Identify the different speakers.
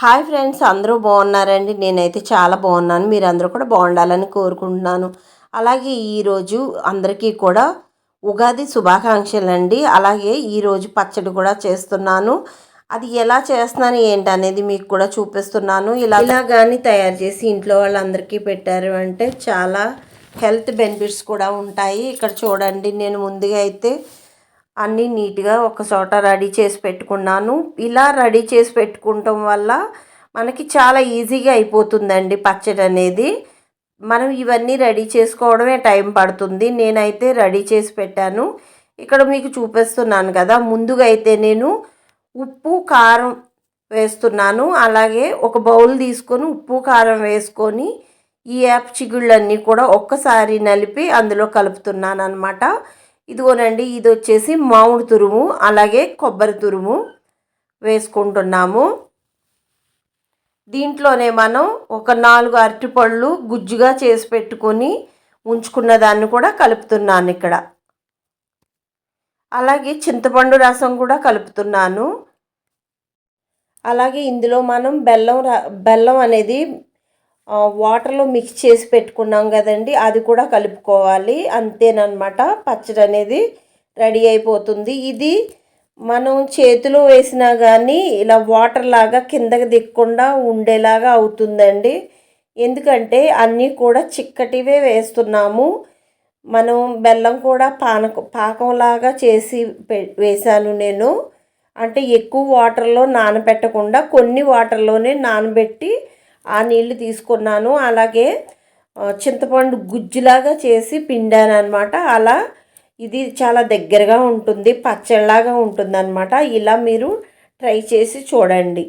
Speaker 1: Hi friends అందరూ బాగున్నారండి. నేనైతే చాలా బాగున్నాను. మీరందరూ కూడా బాగుండాలని కోరుకుంటున్నాను. అలాగే ఈరోజు అందరికీ కూడా ఉగాది శుభాకాంక్షలు అండి అలాగే ఈరోజు పచ్చడి కూడా చేస్తున్నాను. అది ఎలా చేస్తున్నాను ఏంటి అనేది మీకు కూడా చూపిస్తున్నాను. ఇలా ఇలా కానీ తయారు చేసి ఇంట్లో వాళ్ళందరికీ పెట్టారు అంటే చాలా హెల్త్ బెనిఫిట్స్ కూడా ఉంటాయి. ఇక్కడ చూడండి నేను ముందుగా అయితే అన్నీ నీట్గా ఒక చోట రెడీ చేసి పెట్టుకున్నాను. ఇలా రెడీ చేసి పెట్టుకోవటం వల్ల మనకి చాలా ఈజీగా అయిపోతుందండి పచ్చడి అనేది. మనం ఇవన్నీ రెడీ చేసుకోవడమే టైం పడుతుంది. నేనైతే రెడీ చేసి పెట్టాను. ఇక్కడ మీకు చూపిస్తున్నాను కదా ముందుగా అయితే నేను ఉప్పు కారం వేస్తున్నాను. అలాగే ఒక బౌల్ తీసుకొని ఉప్పు కారం వేసుకొని ఈ యాప్ చిగుళ్ళన్నీ కూడా ఒక్కసారి నలిపి అందులో కలుపుతున్నాను అనమాట ఇదిగోనండి ఇది వచ్చేసి మామిడి తురుము అలాగే కొబ్బరి తురుము వేసుకుంటున్నాము. దీంట్లోనే మనం ఒక నాలుగు అరటిపళ్ళు గుజ్జుగా చేసి పెట్టుకొని ఉంచుకున్న దాన్ని కూడా కలుపుతున్నాను ఇక్కడ. అలాగే చింతపండు రసం కూడా కలుపుతున్నాను. అలాగే ఇందులో మనం బెల్లం బెల్లం అనేది వాటర్లో మిక్స్ చేసి పెట్టుకున్నాం కదండి. అది కూడా కలుపుకోవాలి. అంతేనమాట పచ్చడి అనేది రెడీ అయిపోతుంది. ఇది మనం చేతిలో వేసినా కానీ ఇలా వాటర్ లాగా కిందకి దిక్కుండా ఉండేలాగా అవుతుందండి. ఎందుకంటే అన్నీ కూడా చిక్కటివే వేస్తున్నాము. మనం బెల్లం కూడా పానకం పాకంలాగా చేసి వేశాను నేను. అంటే ఎక్కువ వాటర్లో నానబెట్టకుండా కొన్ని వాటర్లోనే నానబెట్టి ఆ నీళ్ళు తీసుకున్నాను. అలాగే చింతపండు గుజ్జులాగా చేసి పిండాను అనమాట అలా ఇది చాలా దగ్గరగా ఉంటుంది పచ్చళ్ళలాగా ఉంటుంది అనమాట ఇలా మీరు ట్రై చేసి చూడండి.